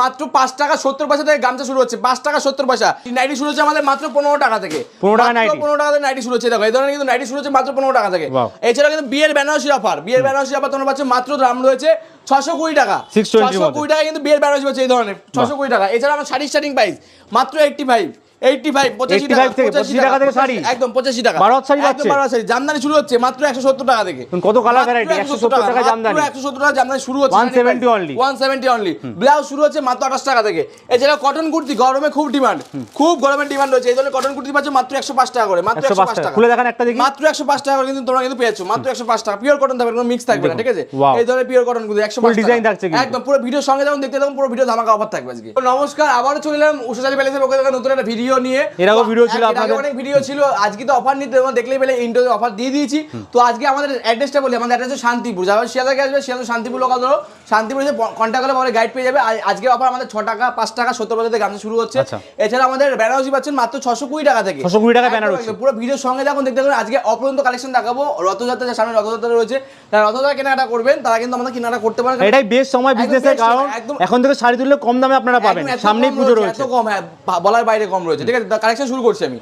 মাত্র পাঁচ টাকা সত্তর পয়সা থেকে গামছা শুরু হচ্ছে। পাঁচ টাকা সত্তর পয়সা। নাইটি শুরু হচ্ছে আমাদের মাত্র পনেরো টাকা থেকে। 15 টাকা নাইটি। পনেরো টাকা থেকে নাইটি শুরু হচ্ছে। দেখো এই ধরনের কিন্তু নাইটি শুরু হচ্ছে মাত্র পনেরো টাকা থেকে। এছাড়া কিন্তু বিয়ের বেনারসি অফার। বিয়ের বেনারসি অফার তোমরা পাচ্ছ মাত্র দাম রয়েছে ছশো কুড়ি টাকা। ছশো কুড়ি টাকা কিন্তু বিয়ের বেনারসি হচ্ছে এই ধরনের। ছশো কুড়ি টাকা। এছাড়া আমার শাড়ি স্টার্টিং প্রাইস মাত্র এইটটি ফাইভ এইটটি ফাইভ পঁচাশি 85 টাকা থেকে, 85 টাকা থেকে শাড়ি? একদম পঁচাশি টাকা। বারো হাত শাড়ি একদম পাচ্ছে? শাড়ি। জামদানি শুরু হচ্ছে মাত্র একশো সত্তর টাকা থেকে। কত কালার ভ্যারাইটি একশো সত্তর টাকা জামদানি। একশো সত্তর টাকা জামদানি শুরু হচ্ছে। 170 only। ওয়ান অনলি ব্লাউজ শুরু হচ্ছে মাত্র আঠাশ টাকা থেকে। এছাড়া কটন কুর্তি গরমে খুব ডিমান্ড খুব গরমের ডিমান্ড রয়েছে। এই ধরনের কটন কুর্তি পাচ্ছ মাত্র একশো পাঁচ টাকা করে। মাত্র 105 একশো পাঁচ টাকা। খুলে দেখান একটা দেখি। মাত্র একশো পাঁচ টাকা করে কিন্তু তোমরা কিন্তু পেয়েছ। মাত্র একশো পাঁচ টাকা। পিওর কটন থাকবে কোনো মিক্স থাকবে না ঠিক আছে? এই ধরনের পিওর কটন কুর্তি একশো design থাকছে একদম পুরো ভিডিওর সঙ্গে যেমন দেখতে তখন পুরো ভিডিও ধামাকা অফার থাকবে আজকে। নমস্কার আবারও চলে এলাম উষাচারি প্যালেসের পক্ষ থেকে নতুন একটা ভিডিও নিয়ে। এর আগেও তো ছিল আপনাদের। অনেক ভিডিও ছিল। আজকে তো অফার নিতে তোমরা দেখলেই পেলে ইন্টো অফার দিয়ে দিয়েছি। তো আজকে আমাদের অ্যাড্রেসটা বলি আমাদের অ্যাড্রেস শান্তিপুর। যারা শিয়ালদা থেকে আসবে শিয়ালদা শান্তিপুর লোকাল ধরো। শান্তিপুর এসে কন্ট্যাক্ট করলে পরে গাইড পেয়ে যাবে। আজকে অফার আমাদের ছ টাকা পাঁচ টাকা সত্তর থেকে গামছা শুরু হচ্ছে। আচ্ছা। এছাড়া আমাদের বেনারসি পাচ্ছেন মাত্র ছশো কুড়ি টাকা থেকে। 620 টাকা একদম, বেনারসি। পুরো ভিডিওর সঙ্গে যখন দেখতে পাবেন আজকে অপরন্ত কালেকশন দেখাবো। রথযাত্রা সামনে রথযাত্রা রয়েছে যারা রথযাত্রা কেনাকাটা করবেন তারা কিন্তু আমাদের কেনাকাটা করতে পারেন। এটাই বেশ সময় বিজনেসের কারণ একদম। এখন থেকে শাড়ি তুললে কম দামে আপনারা পাবেন। সামনেই পুজো রয়েছে এত কম হ্যাঁ বলার বাইরে কম রয়েছে। ঠিক আছে কালেকশন শুরু করছি আমি।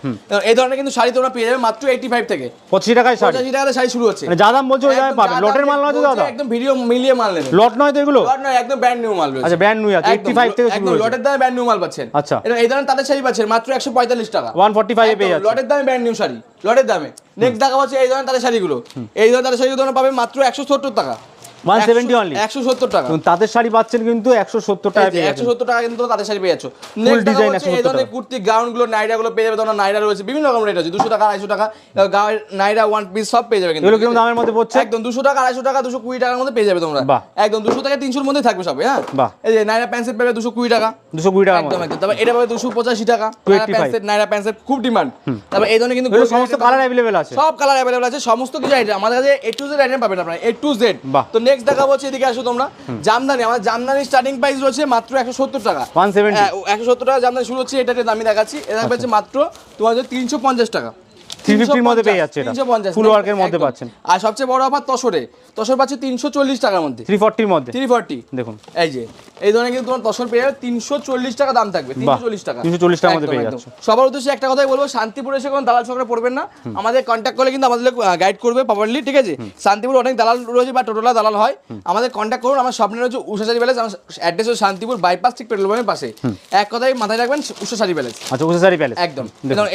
এই ধরনের কিন্তু শাড়ি তোমরা পেয়ে যাবে মাত্র এইটি ফাইভ থেকে। পঁচিশ টাকায় শাড়ি। পঁচাশি টাকাতে শাড়ি শুরু হচ্ছে। মানে যা দাম বলছো ওই দামে একদম লটের মাল নয় তো দাদা? একদম ভিডিও মিলিয়ে মাল নেবেন লট নয় তো এগুলো? লট নয় একদম ব্র্যান্ড নিউ মাল রয়েছে। আচ্ছা ব্র্যান্ড নিউ আছে এইটটি ফাইভ থেকে শুরু একদম লটের দামে ব্র্যান্ড নিউ মাল পাচ্ছেন। আচ্ছা। এটা এই ধরনের তাদের শাড়ি পাচ্ছেন মাত্র একশো পঁয়তাল্লিশ টাকা। ওয়ান ফর্টি ফাইভে পেয়ে যাচ্ছে। লটের দামে ব্র্যান্ড নিউ শাড়ি। লটের দামে। নেক্সট দেখা হচ্ছে এই ধরনের তাদের শাড়িগুলো। এই ধরনের তাদের শাড়িগুলো তোমরা পাবে মাত্র একশো সত্তর টাকা। 170 only। একশো সত্তর টাকা। তাঁতের শাড়ি পাচ্ছেন কিন্তু একশো সত্তর টাকা পেয়ে একশো যাচ্ছেন সত্তর টাকা কিন্তু তাদের শাড়ি পেয়ে যাচ্ছ নেক্সট দেখা 170 এই ধরনের কুর্তি গাউনগুলো নাইরা গুলো পেয়ে যাবে তোমরা নাইরা রয়েছে। বিভিন্ন রকম রেট আছে দুশো টাকা টাকা নাইরা ওয়ান পিস সব পেয়ে যাবে কিন্তু। এগুলো কীরকম দামের মধ্যে পড়ছে? একদম দুশো টাকা আড়াইশো টাকা দুশো কুড়ি টাকার মধ্যে পেয়ে যাবে তোমরা। একদম দুশো টাকা তিনশোর মধ্যে থাকবে সব হ্যাঁ। এই যে নাইরা প্যান্সেট পেবে দুশো কুড়ি টাকা। দুশো কুড়ি টাকার একদম একদম। তারপর এটা পাবে দুশো পঁচাশি টাকা। 285 নাইরা প্যান্সেট নাইরা প্যান্সেট খুব ডিমান্ড তারপর এই ধরনের কিন্তু সমস্ত কালার অ্যাভেলেবেল আছে। সব কালার অ্যাভেলেবল আছে সমস্ত কিছু আইটেম আমাদের কাছে এ টু জেড আইটেম পাবেন আপনারা এ টু জেড। তো নেক্সট দেখাবো হচ্ছে এদিকে আসো তোমরা। জামদানি আমার জামদানি স্টার্টিং প্রাইস রয়েছে মাত্র একশো সত্তর টাকা। 170 হ্যাঁ, একশো সত্তর টাকা জামদানি শুরু হচ্ছে এটা দামি দেখাচ্ছি। এটা আচ্ছা। হচ্ছে মাত্র তোমার তিনশো পঞ্চাশ টাকা। 350 মধ্যে পেয়ে যাচ্ছে এটা। 350 Full মধ্যে পাচ্ছেন। আর সবচেয়ে বড় অফার তসরে। তসর পাচ্ছে তিনশো চল্লিশ টাকার মধ্যে। থ্রি ফর্টির মধ্যে। Three forty. দেখুন। এই যে এই ধরনের কিন্তু তোমার তসর পেয়ে যাবে। তিনশো চল্লিশ টাকা দাম থাকবে তিনশো চল্লিশ টাকা। 340 টাকার মধ্যে পেয়ে যাচ্ছে। সবার উদ্দেশ্যে একটা কথাই বলব শান্তিপুর এসে কোনো দালাল চক্রে পড়বেন না। আমাদের কন্ট্যাক্ট করলে কিন্তু আমাদের গাইড করবে প্রপারলি ঠিক আছে? শান্তিপুর অনেক দালাল রয়েছে বা টোটোলা দালাল হয়। আমাদের কন্ট্যাক্ট করুন আমার স্বপ্নের হচ্ছে উষাশারি প্যালেস আমার অ্যাড্রেস হচ্ছে শান্তিপুর বাইপাস ঠিক পেট্রোল পাম্পের পাশে। এক কথাই মাথায় রাখবেন উষাশারি প্যালেস আচ্ছা উষা শাড়ি প্যালেস একদম।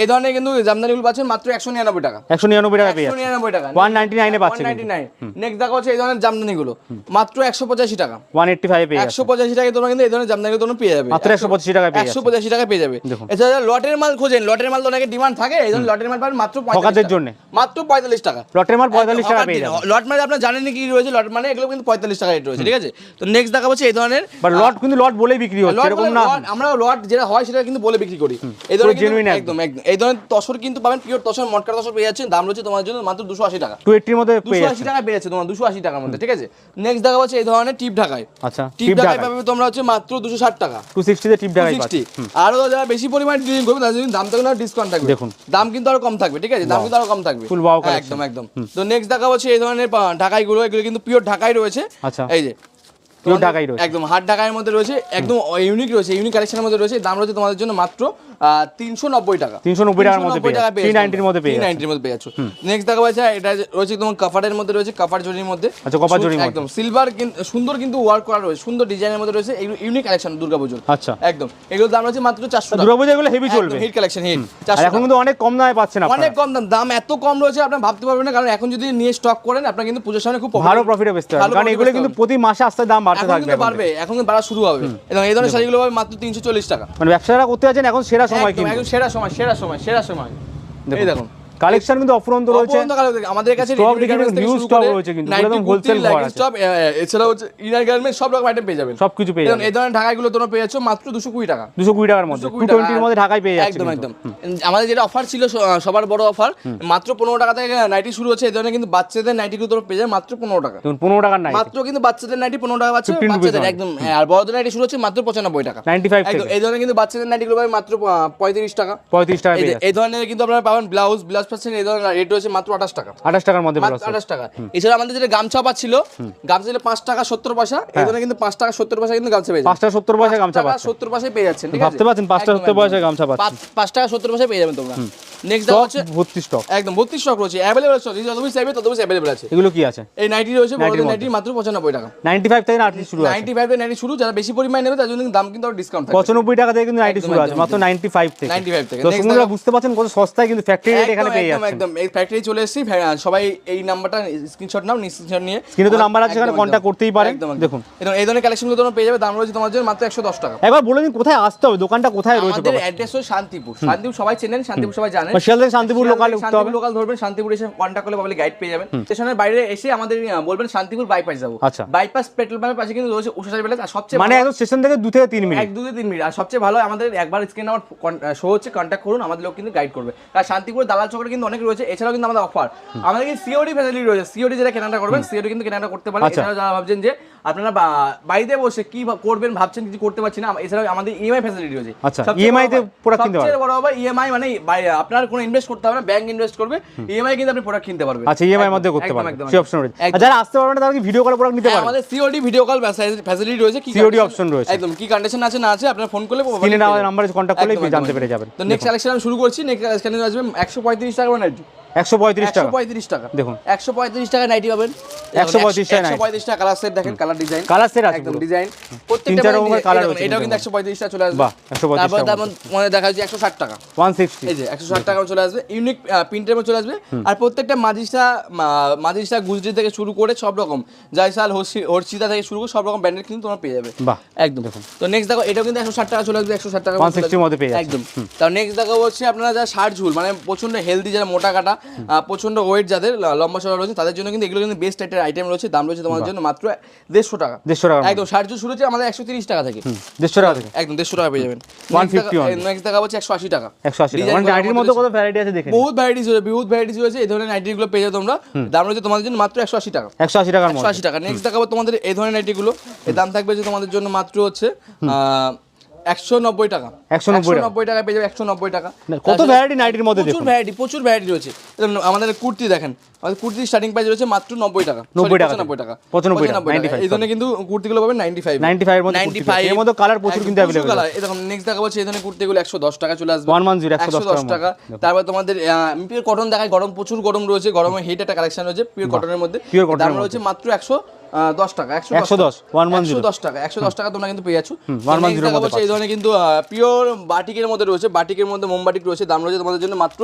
এই ধরনের কিন্তু জামদানিগুলো পাচ্ছেন মাত্র একশো নিরানব্বই টাকা। একশো নিরানব্বই টাকা পেয়ে নিরানব্বই টাকা ওয়ান নাইনটি নাইনে পাচ্ছে নাইনটি নাইন নেক্সট দেখা হচ্ছে এই ধরনের জামদানিগুলো মাত্র একশো পঁচাশি টাকা। ওয়ান এইটটি ফাইভে একশো পঁচাশি তোমরা কিন্তু এই ধরনের জামদানি তোমরা পেয়ে যাবে। মাত্র একশো পঁচিশ টাকা একশো পঁচাশি টাকা পেয়ে যাবে। এছাড়া লটের মাল খোঁজেন। লটের মাল তো অনেকে ডিমান্ড থাকে এই ধরনের লটের মাল পাবেন মাত্র 45 ঠকাদের টাকা। মাত্র পঁয়তাল্লিশ টাকা। লটের মাল পঁয়তাল্লিশ টাকা পেয়ে যাবে লট মানে আপনার জানেন কি রয়েছে? লট মানে এগুলো কিন্তু পঁয়তাল্লিশ টাকা রেট রয়েছে ঠিক আছে? তো নেক্সট দেখা হচ্ছে এই ধরনের বাট লট কিন্তু লট বলেই বিক্রি হচ্ছে এরকম না। আমরা লট যেটা হয় সেটা কিন্তু বলে বিক্রি করি। এই ধরনের একদম। একদম এই ধরনের তসর কিন্তু পাবেন পিওর তসর মটকা তসর পেয়ে যাচ্ছেন দাম রয়েছে তোমার জন্য মাত্র দুশো আশি টাকা। টু মধ্যে দুশো আশি টাকা পেয়ে যাচ্ছে তোমার দুশো আশি টাকার মধ্যে ঠিক আছে? নেক্সট দেখা হচ্ছে এই ধরনের টিপ ঢাকায়। আচ্ছা টিপ ঢাকায় পাবে তোমরা হচ্ছে মাত্র দুশো ষাট টাকা। টু সিক্সটিতে টিপ ঢাকাই পাচ্ছে 260 আরও যারা বেশি পরিমাণ ডিজাইন করবে তাদের দাম তো ডিসকাউন্ট থাকবে। দেখুন। দাম কিন্তু আরও কম থাকবে ঠিক আছে? দাম কিন্তু আরও কম থাকবে। হ্যাঁ, একদম একদম। তো নেক্সট দেখা হচ্ছে এই ধরনের পা- ঢাকাই গুলো এগুলো কিন্তু পিওর ঢাকাই রয়েছে। আচ্ছা। এই যে Pure ঢাকাই রয়েছে। একদম হাট ঢাকাইয়ের মধ্যে রয়েছে একদম ইউনিক রয়েছে ইউনিক কালেকশনের মধ্যে রয়েছে। দাম রয়েছে তোমাদের জন্য মাত্র তিনশো নব্বই টাকা। 390 টাকার মধ্যে পেয়ে টাকা যাচ্ছে। 390 র মধ্যে পেয়ে যাচ্ছে। 390 মধ্যে পেয়ে যাচ্ছ। নেক্সট দেখা পাচ্ছে এটা রয়েছে তোমার কাফারের মধ্যে রয়েছে কাফার জরির মধ্যে। আচ্ছা, কপার জরির একদম সিলভার সুন্দর কিন্তু ওয়ার্ক করা রয়েছে সুন্দর ডিজাইনের মধ্যে রয়েছে এগুলো ইউনিক কালেকশন দুর্গাপুজোর আচ্ছা। একদম এগুলোর দাম রয়েছে মাত্র চারশো এগুলো হেভি চলবে। হিট কালেকশন হিট এখন কিন্তু অনেক কম দামে পাচ্ছেন অনেক কম দাম দাম এত কম রয়েছে আপনার ভাবতে পারবেন না কারণ এখন যদি নিয়ে স্টক করেন আপনার কিন্তু পুজোর সামনে খুব ভালো প্রফিটে বেচতে হবে কারণ এগুলো কিন্তু প্রতি মাসে আস্তে দাম বাড়তে এখন থাকবে এখন বাড়বে এখন বাড়া শুরু হবে। এবং এই ধরনের শাড়িগুলো পাবে মাত্র তিনশো চল্লিশ টাকা। মানে ব্যবসাটা করতে আছেন এখন সেরা সময় কিন্তু একদম সেরা সময় সেরা সময় সেরা সময়। এই দেখুন। কালেকশন কিন্তু অফুরন্ত রয়েছে। আমাদের কাছে ready-made দেখে stock করে রয়েছে কিন্তু, একদম wholesale ঘর আছে। সব, এ, এছাড়া হচ্ছে ইনার গার্মেন্টস সব রকম আইটেম পেয়ে যাবেন। সবকিছু পেয়ে যাবেন। এই ধরনের ঢাকাইগুলো তোমরা পেয়ে যাচ্ছ মাত্র দুশো কুড়ি টাকা। দুশো কুড়ি টাকার মধ্যে। 220 টোয়েন্টির টাকা। মধ্যে ঢাকায় পেয়ে যাচ্ছে একদম একদম। আমাদের যেটা অফার ছিল সবার বড় অফার মাত্র পনেরো টাকা থেকে নাইটি শুরু হচ্ছে এই ধরনের কিন্তু বাচ্চাদের নাইটি কিন্তু তোমরা পেয়ে যাবে মাত্র পনেরো টাকা। দেখুন পনেরো টাকার নাই মাত্র কিন্তু বাচ্চাদের নাইটি পনেরো টাকা পাচ্ছে 15 বাচ্চাদের একদম হ্যাঁ আর বড়দের নাইটি শুরু হচ্ছে মাত্র পঁচানব্বই টাকা। নাইনটি ফাইভ একদম থেকে। এই ধরনের কিন্তু বাচ্চাদের নাইটিগুলো পাবে মাত্র আহ, পঁয়ত্রিশ টাকা। পঁয়ত্রিশ টাকা এই ধরনের কিন্তু আপনারা পাবেন ব্লাউজ ব্লাউজ পার্সেন্ট এই ধরনের রেট রয়েছে মাত্র আঠাশ টাকা। আঠাশ টাকার মধ্যে আঠাশ টাকা এছাড়া আমাদের যেটা গামছা পাচ্ছিল গামছা ছিল পাঁচ টাকা সত্তর পয়সা। এই ধরনের কিন্তু পাঁচ টাকা সত্তর পয়সা কিন্তু গামছা পেয়ে পাঁচ টাকা সত্তর পয়সা গামছা টাকা সত্তর পয়সায় পেয়ে যাচ্ছেন ভাবতে পারছেন পাঁচটা একদম, সত্তর একদম। গামছা পাচ্ছেন? পাঁচ- পাঁচ টাকা সত্তর পয়সায় পেয়ে যাবেন তোমরা। নেক্সট স্টক হচ্ছে ভর্তি স্টক একদম বত্রিশ স্টক রয়েছে। অ্যাভেলেবল স্টক যত বেশি চাইবে তত বেশি আছে। এগুলো কি আছে? এই নাইটি রয়েছে মাত্র পঁচানব্বই টাকা। নাইনটি ফাইভ থেকে আটত্রিশ শুরু আছে। নাইনটি শুরু যারা বেশি পরিমাণ নেবে তার জন্য কিন্তু দাম কিন্তু ডিসকাউন্ট থাকে পঁচানব্বই টাকা থেকে কিন্তু শুরু আছে মাত্র থেকে। 95 থেকে। তো বুঝতে পারছেন কত সস্তায় কিন্তু ফ্যাক্টরি রেট এখানে একদম একদম। এই ফ্যাক্টরি চলে এসেছি সবাই এই নাম্বারটা স্ক্রিনশট নাও স্ক্রিনশট নিয়ে। স্ক্রিনে তো নাম্বার আছে সেখানে কন্ট্যাক্ট করতেই পারেন। একদম। দেখুন। এই ধরনের কালেকশনগুলো তোমরা পেয়ে যাবে দাম রয়েছে তোমার জন্য মাত্র একশো দশ টাকা। একবার বলে দিন কোথায় আসতে হবে দোকানটা কোথায় রয়েছে আমাদের অ্যাড্রেস শান্তিপুর। শান্তিপুর সবাই চেনেন শান্তিপুর সবাই জানেন। বা শিয়ালদা থেকে শান্তিপুর লোকাল উঠতে হবে। লোকাল ধরবেন শান্তিপুর এসে কন্ট্যাক্ট করলে পাবলিক গাইড পেয়ে যাবেন। স্টেশনের বাইরে এসে আমাদের বলবেন শান্তিপুর বাইপাস যাব। আচ্ছা। বাইপাস পেট্রোল পাম্পের পাশে কিন্তু রয়েছে উষা আর সবচেয়ে মানে একদম স্টেশন থেকে দু থেকে তিন মিনিট এক দু থেকে তিন মিনিট আর সবচেয়ে ভালো আমাদের একবার স্ক্রিন আমার শো হচ্ছে কন্ট্যাক্ট করুন আমাদের লোক কিন্তু গাইড করবে। আর শান্তিপুর দালাল চক্রে কিন্তু অনেক রয়েছে। এছাড়াও কিন্তু আমাদের অফার আমাদের কিন্তু সিওডি ফ্যাসিলিটি রয়েছে। সিওডি যেটা কেনাটা করবেন সিওডি কিন্তু কেনাটা করতে পারেন আচ্ছা। এছাড়াও যারা ভাবছেন যে আপনারা বাড়িতে বসে কি করবেন ভাবছেন কিছু করতে পারছি না এছাড়াও আমাদের ইএমআই ফ্যাসিলিটি রয়েছে। আচ্ছা, সবচেয়ে বড় তে product কিনতে সবচেয়ে বড় ব্যাপার ইএমআই মানে আপনার কোনো ইনভেস্ট করতে হবে না ব্যাংক ইনভেস্ট করবে ইএমআই কিন্তু আপনি প্রোডাক্ট কিনতে পারবেন। আচ্ছা ইএমআই মধ্যে করতে পারবেন। সেই। অপশন রয়েছে। আর যারা আসতে পারবেন না তারা কি ভিডিও কল প্রোডাক্ট নিতে হ্যাঁ, পারেন আমাদের সিওডি ভিডিও কল ফ্যাসিলিটি রয়েছে কি condition- option রয়েছে। একদম কি কন্ডিশন আছে না আছে আপনারা ফোন করলে স্ক্রিনে। নাম্বারে কন্ট্যাক্ট করলে জানতে পেরে। যাবেন। তো নেক্সট কালেকশন আমি শুরু করছি নেক্সট কালেকশন আসবে একশো পঁয়ত্রিশ টাকা নাইটি একশো পঁয়ত্রিশ টাকা। পঁয়ত্রিশ টাকা। দেখুন। একশো পঁয়ত্রিশ টাকা নাইটি পাবেন। 135 টাকা একশো পঁয়ত্রিশ টাকা কালার সেট দেখেন কালার ডিজাইন কালার সেট আছে একদম ডিজাইন প্রত্যেকটা রকমের এই colour এটাও কিন্তু কিন্তু একশো পঁয়ত্রিশ টাকা চলে আসবে। বাহ, 135 তারপর টাকা তারপর দেখা যাচ্ছে একশো ষাট টাকা। ওয়ান সিক্সটি এই যে একশো ষাট টাকা চলে আসবে। ইউনিক প্রিন্টের মধ্যে চলে আসবে। আর প্রত্যেকটা মাজিসা মাজিসা গুজরি থেকে শুরু করে সব রকম। জয়সাল হর্ষিতা থেকে শুরু করে সব রকম ব্র্যান্ডের কিন্তু তোমরা পেয়ে যাবে। বাহ একদম। তো নেক্সট দেখো এটাও কিন্তু একশো ষাট টাকা চলে আসবে একশো ষাট টাকা 160 র মধ্যে পেয়ে একদম। তার নেক্সট দেখো হচ্ছে আপনারা যারা ষাট ঝুল মানে প্রচণ্ড হেলদি যারা মোটা কাটা প্রচণ্ড ওয়েট যাদের লম্বা চড়া রয়েছে তাদের জন্য কিন্তু এগুলো কিন্তু বেস্ট একটা আইটেম রয়েছে। দাম রয়েছে তোমাদের জন্য মাত্র দেড়শো টাকা। দেড়শো টাকা একদম ঝুল শুরু হচ্ছে আমাদের একশো তিরিশ টাকা থেকে। দেড়শো টাকা থেকে। একদম দেড়শো টাকা পেয়ে যাবেন। 150 on। নেক্সট দেখা হচ্ছে একশো আশি টাকা। একশো আশি টাকা। Design মানে নাইটির মধ্যে কত ভ্যারাইটি আছে দেখে বহুত ভ্যারাইটিস রয়েছে বহুত ভ্যারাইটিস রয়েছে এই ধরনের নাইটিগুলো পেয়ে যাবে তোমরা। দাম রয়েছে তোমাদের জন্য মাত্র একশো আশি টাকা। একশো আশি টাকার একশো আশি টাকা। নেক্সট দেখাবো তোমাদের এই ধরনের নাইটিগুলো এর দাম থাকবে যে তোমাদের জন্য মাত্র হচ্ছে একশো নব্বই টাকা। 190 টাকা। পেয়ে যাবে একশো নব্বই টাকা। কত ভ্যারাইটি নাইটির মধ্যে প্রচুর ভ্যারাইটি প্রচুর ভ্যারাইটি রয়েছে। আমাদের কুর্তি দেখেন। আমাদের স্টার্টিং প্রাইস রয়েছে মাত্র নব্বই টাকা। 90 টাকা। নব্বই টাকা 95 টাকা, 95 এই ধরনের কিন্তু কুর্তিগুলো পাবেন নাইনটি ফাইভ 95 এর মধ্যে। এর মধ্যে colour প্রচুর কিন্তু available কালার এই দেখুন নেক্সট দেখা পাচ্ছি এই ধরনের কুর্তিগুলো একশো দশ টাকা চলে আসবে। 110, 110 110 টাকার টাকা। তারপর তোমাদের পিওর কটন দেখায় গরম প্রচুর গরম রয়েছে। গরমের হিট একটা কালেকশন রয়েছে পিওর কটনের মধ্যে। দাম রয়েছে মাত্র একশো দশ টাকা একশো 110, 110 একশো দশ টাকা একশো দশ টাকা তোমরা কিন্তু পেয়ে যাচ্ছ। 110 এর মধ্যে এই ধরনের কিন্তু পিওর বাটিকের মধ্যে রয়েছে বাটিকের মধ্যে মোমবাটিক রয়েছে দাম রয়েছে তোমাদের জন্য মাত্র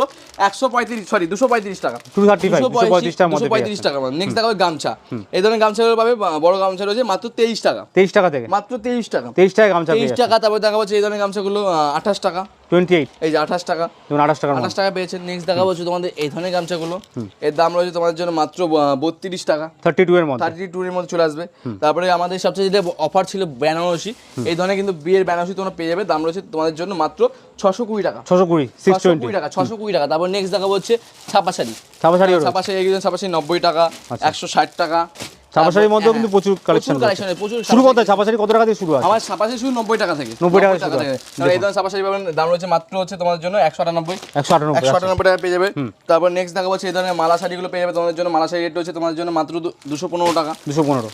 একশো পঁয়ত্রিশ সরি দুশো পঁয়ত্রিশ টাকা। 235, 235 টাকার মধ্যে পেয়ে পঁয়ত্রিশ টাকা নেক্সট দেখা গামছা। এই ধরনের গামছাগুলো পাবে বড় গামছা রয়েছে মাত্র তেইশ টাকা। তেইশ টাকা থেকে? মাত্র তেইশ টাকা। তেইশ টাকা গামছা তেইশ টাকা তারপর দেখা যাচ্ছে এই ধরনের গামছাগুলো আঠাশ টাকা। টোয়েন্টি এইট এই যে আঠাশ টাকা। যেমন আঠাশ টাকার আঠাশ টাকা পেয়েছেন। নেক্সট হচ্ছে তোমাদের এই ধরনের গামছাগুলো। এর দাম রয়েছে তোমাদের জন্য মাত্র বত্রিশ টাকা। থার্টি টু এর মধ্যে। থার্টি টু এর মধ্যে চলে আসবে। তারপরে আমাদের সবচেয়ে যেটা অফার ছিল বেনারসি এই ধরনের কিন্তু বিয়ের বেনারসি তোমরা পেয়ে যাবে। দাম রয়েছে তোমাদের জন্য মাত্র ছশো কুড়ি টাকা। ছশো কুড়ি ছশো কুড়ি টাকা ছশো কুড়ি টাকা। তারপর নেক্সট দেখাবো হচ্ছে ছাপা শাড়ি ছাপা শাড়ি ছাপা শাড়ি ছাপা শাড়ি নব্বই টাকা একশো ষাট টাকা। ছাপা শাড়ির মধ্যেও কিন্তু হ্যাঁ, প্রচুর কালেকশন কালেকশন প্রচুর শুরু কত ছাপাশাড়ি কত টাকা থেকে শুরু আমার ছাপাশি শুধু নব্বই টাকা থেকে। 90 টাকা থেকে এই ধরনের ছাপাশি পাবেন দাম রয়েছে মাত্র হচ্ছে তোমাদের জন্য একশো আটানব্বই। একশো আটানব্বই একশো আটানব্বই টাকা পেয়ে যাবে। তারপর নেক্সট দেখা হচ্ছে এই ধরনের মালা শাড়িগুলো পেয়ে যাবে তোমাদের জন্য। মালা শাড়ি রেট রয়েছে তোমাদের জন্য মাত্র দু- দুশো পনেরো টাকা।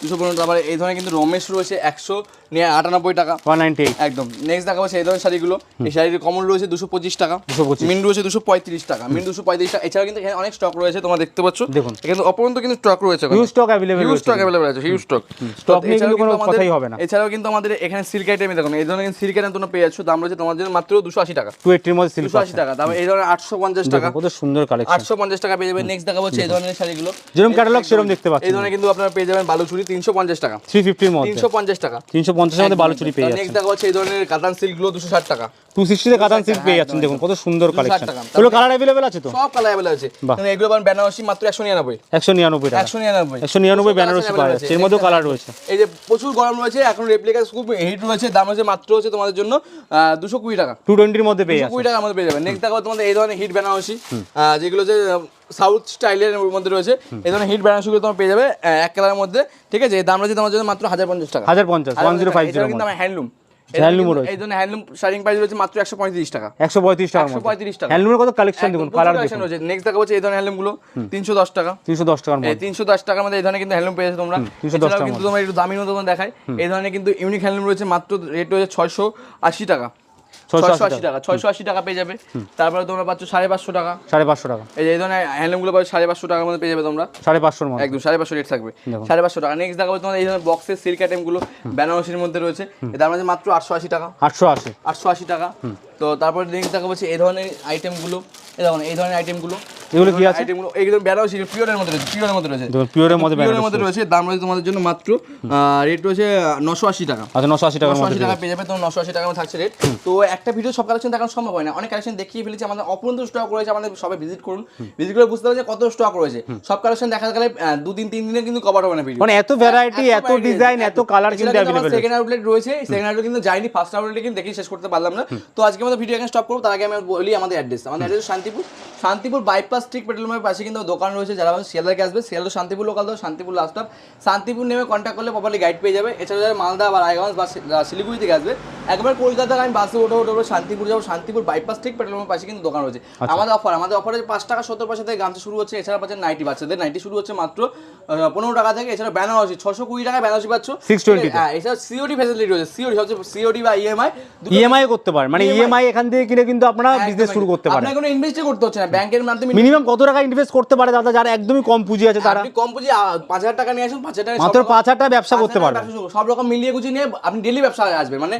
দুশো পনেরো। তারপরে এই ধরনের কিন্তু রমেশ রয়েছে একশো নিয়ে আটানব্বই টাকা। One ninety eight. একদম। নেক্সট দেখা হচ্ছে এই ধরনের শাড়িগুলো। এই শাড়ির কমন রয়েছে দুশো পঁচিশ টাকা। 225 মিন রয়েছে দুশো পঁয়ত্রিশ টাকা। মিন দুশো পঁয়ত্রিশ টাকা। এছাড়াও কিন্তু এখানে অনেক স্টক রয়েছে তোমরা দেখতে পাচ্ছ। দেখুন। কিন্তু অপরন্ত কিন্তু স্টক রয়েছে স্টক রয়েছে। স্টক অ্যাভেলেবল আছে হিউজ স্টক stock নিয়ে কিন্তু কোনো কথাই হবে না। এছাড়াও কিন্তু আমাদের এখানে সিল্ক আইটেম দেখুন এই ধরনের সিল্ক আইটেম তোমরা পেয়ে যাচ্ছ দাম রয়েছে জন্য মাত্র দুশো আশি টাকা। টু এইটির মধ্যে সিল্ক দুশো আশি টাকা তারপরে এই ধরনের আটশো পঞ্চাশ টাকা কত সুন্দর কালেকশন আটশো পঞ্চাশ টাকা পেয়ে যাবেন নেক্সট দেখা হচ্ছে এই ধরনের শাড়িগুলো। যেরকম ক্যাটালগ সেরকম দেখতে এই ধরনের কিন্তু আপনারা পেয়ে যাবেন বালুচুরি তিনশো পঞ্চাশ টাকা। থ্রি ফিফটির মধ্যে। তিনশো পঞ্চাশ টাকা। তিনশো পঞ্চাশের মধ্যে বালুচুরি পেয়ে নেক্সট যাচ্ছেন। দেখা হচ্ছে এই ধরনের কাতান সিল্কগুলো দুশো ষাট টাকা। টু সিক্সটিতে কাতান সিল্ক পেয়ে হ্যাঁ, যাচ্ছেন দেখুন কত সুন্দর 260 কালেকশন। এগুলো কালার অ্যাভেলেবেল আছে তো? সব কালার অ্যাভেলেবল আছে। এগুলো বেনারসি মাত্র একশো নিরানব্বই একশো নিরানব্বই টাকা। একশো নিরানব্বই একশো নিরানব্বই প্রচুর বেনারসি পাওয়া যাচ্ছে এর মধ্যেও কালার রয়েছে। এই যে প্রচুর গরম রয়েছে এখন রেপ্লিকা খুব হিট রয়েছে দাম হচ্ছে মাত্র হচ্ছে তোমাদের জন্য দুশো কুড়ি টাকা। টু টোয়েন্টির মধ্যে পেয়ে কুড়ি টাকার মধ্যে পেয়ে যাবেন নেক্সট দেখাবো তোমাদের এই ধরনের হিট বেনারসি যেগুলো যে সাউথ স্টাইলের মধ্যে রয়েছে। এই ধরনের হিট বেনারসিগুলো তোমার পেয়ে যাবে এক কালারের মধ্যে ঠিক আছে? দাম রয়েছে তোমার জন্য মাত্র হাজার পঞ্চাশ টাকা। হাজার পঞ্চাশ ওয়ান জিরো ফাইভ জিরো কিন্তু আমার হ্যান্ডলুম এই হ্যান্ডলুম প্রাইস রয়েছে। মাত্র একশো পঁয়ত্রিশ টাকা। একশো পঁয়ত্রিশ একশো পঁয়ত্রিশ টাকা। হ্যান্ডলুমের কত কালেকশন দেখুন কালার দেখুন। রয়েছে। নেক্সট দেখা হচ্ছে এই ধরনের হ্যান্ডলুমগুলো তিনশো দশ টাকা। তিনশো দশ টাকার মধ্যে। তিনশো দশ টাকার মধ্যে এই ধরনের কিন্তু হ্যান্ডলুম পেয়েছে তোমরা। 310 এছাড়াও টাকার কিন্তু তোমার একটু দামি মতো দেখায় এই ধরনের কিন্তু ইউনিক হ্যান্ডলুম রয়েছে মাত্র রেট রয়েছে ছয়শো আশি টাকা। 680 ছয়শো আশি টাকা ছয়শো আশি টাকা পেয়ে যাবে। তারপরে তোমরা পাচ্ছ সাড়ে পাঁচশো টাকা। সাড়ে পাঁচশো টাকা। এই যে এই ধরনের হ্যান্ডলুমগুলো পাচ্ছ সাড়ে পাঁচশো টাকার মধ্যে পেয়ে যাবে তোমরা। সাড়ে পাঁচশোর মধ্যে। একদম সাড়ে পাঁচশো রেট থাকবে। সাড়ে পাঁচশো টাকা। নেক্সট দেখাবো তোমার এই ধরনের বক্সের সিল্ক আইটেমগুলো বেনারসির মধ্যে রয়েছে। এটার মধ্যে মাত্র আটশো আশি টাকা। আটশো আশি। আটশো আশি টাকা। তো তারপরে নেক্সট দেখা হচ্ছে এই ধরনের আইটেমগুলো দেখুন এই ধরনের আইটেমগুলো এগুলো কি আছে? আইটেমগুলো এইগুলো বেনারসি পিওরের মধ্যে রয়েছে পিওরের মধ্যে রয়েছে। পিওরের মধ্যে পিওরের মধ্যে রয়েছে। দাম রয়েছে তোমাদের জন্য মাত্র রেট রয়েছে নশো আশি টাকা। আচ্ছা নশো আশি টাকার নশো মধ্যে আশি টাকা পেয়ে যাবে তোমার নশো আশি টাকার মধ্যে থাকছে রেট তো একটা ভিডিও সব কালেকশন দেখানো সম্ভব হয় না। অনেক কালেকশন দেখিয়ে ফেলেছি আমাদের অপরন্ত স্টক রয়েছে আমাদের সবাই ভিজিট করুন। ভিজিট করে বুঝতে পারবে কত স্টক রয়েছে। সব কালেকশন দেখা গেলে দু দিন তিন দিনে কিন্তু কভার হবে না ভিডিও মানে এত ভ্যারাইটি এত ডিজাইন এত কালার কিন্তু অ্যাভেলেবেল সেকেন্ড আউটলেট রয়েছে। সেকেন্ড আউটলেট কিন্তু যাইনি ফার্স্ট আউটলেট কিন্তু দেখে শেষ করতে পারলাম না। তো আজকে আমাদের ভিডিও এখানে স্টপ করব তার আগে আমি বলি আমাদের অ্যাড্রেস আমাদের অ্যাড্রেস শান্তিপুর। শান্তিপুর বাইপাস স্ট্রিক পেট্রোল পাম্পের পাশে কিন্তু দোকান রয়েছে যারা শিয়ালদাকে আসবে। শিয়ালদা শান্তিপুর লোকাল তো শান্তিপুর লাস্ট স্টপ শান্তিপুর নেমে কন্ট্যাক্ট করলে প্রপারলি গাইড পেয়ে যাবে। এছাড়া যারা মালদা বা রায়গঞ্জ বা শিলিগুড়ি থেকে আসবে একবার কলকাতা আমি বাসে ওঠে ওঠে শান্তিপুর যাব। শান্তিপুর বাইপাস স্ট্রিক পেট্রোল পাম্পের পাশে কিন্তু দোকান রয়েছে। আমাদের অফার আমাদের অফারে পাঁচ টাকা সত্তর পয়সা থেকে গামছা শুরু হচ্ছে। এছাড়া পাচ্ছেন নাইটি বাচ্চাদের নাইটি শুরু হচ্ছে মাত্র পনেরো টাকা থেকে। এছাড়া বেনারসি ছশো কুড়ি টাকা বেনারসি পাচ্ছ? 620 তে। হ্যাঁ এছাড়া সিওডি ফেসিলিটি রয়েছে। সিওডি হচ্ছে সিওডি বা ইএমআই ইএমআই করতে পারেন মানে ইএমআই এখান থেকে কিনে কিন্তু আপনারা বিজনেস শুরু করতে পারেন। কোনো ইনভেস্টই করতে হচ্ছে না। ব্যাংকের মাধ্যমে মিনিমাম কত টাকা ইনভেস্ট করতে পারে দাদা? যারা একদমই কম পুঁজি আছে তারা। আপনি কম পুঁজি পাঁচ হাজার টাকা নিয়ে আসুন পাঁচ হাজার টাকা মাত্র পাঁচ হাজার টাকা ব্যবসা করতে পারবেন। সব রকম মিলিয়ে গুছিয়ে নিয়ে আপনি ডেলি ব্যবসা আসবেন। মানে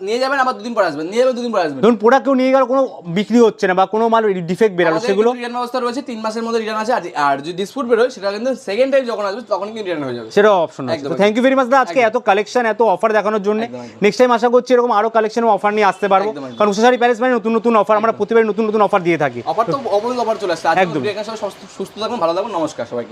নিয়ে যাবেন আবার দুদিন পরে আসবেন নিয়ে যাবেন দুদিন পরে আসবেন। ধরুন প্রোডাক্ট কেউ নিয়ে গেলে কোনো বিক্রি হচ্ছে না বা কোনো মাল ডিফেক্ট বেরালো সেগুলো রিটার্ন ব্যবস্থা রয়েছে তিন মাসের মধ্যে রিটার্ন আছে। আর- যদি ডিসপুট বেরোয় সেটা কিন্তু সেকেন্ড টাইম যখন আসবে তখন কিন্তু রিটার্ন হয়ে যাবে। সেটাও অপশন আছে। থ্যাংক ইউ ভেরি মাচ দা আজকে এত কালেকশন এত অফার দেখানোর জন্য। নেক্সট টাইম আশা করছি এরকম আরও কালেকশন অফার নিয়ে আসতে পারব। কারণ উষাশারি প্যারিস মানে নতুন নতুন অফার আমরা প্রতিবার নতুন নতুন অফার দিয়ে থাকি। অফার তো অবশ্যই অফার চলে আসছে। আজকে একদম। সুস্থ থাকুন ভালো থাকুন নমস্কার সবাইকে।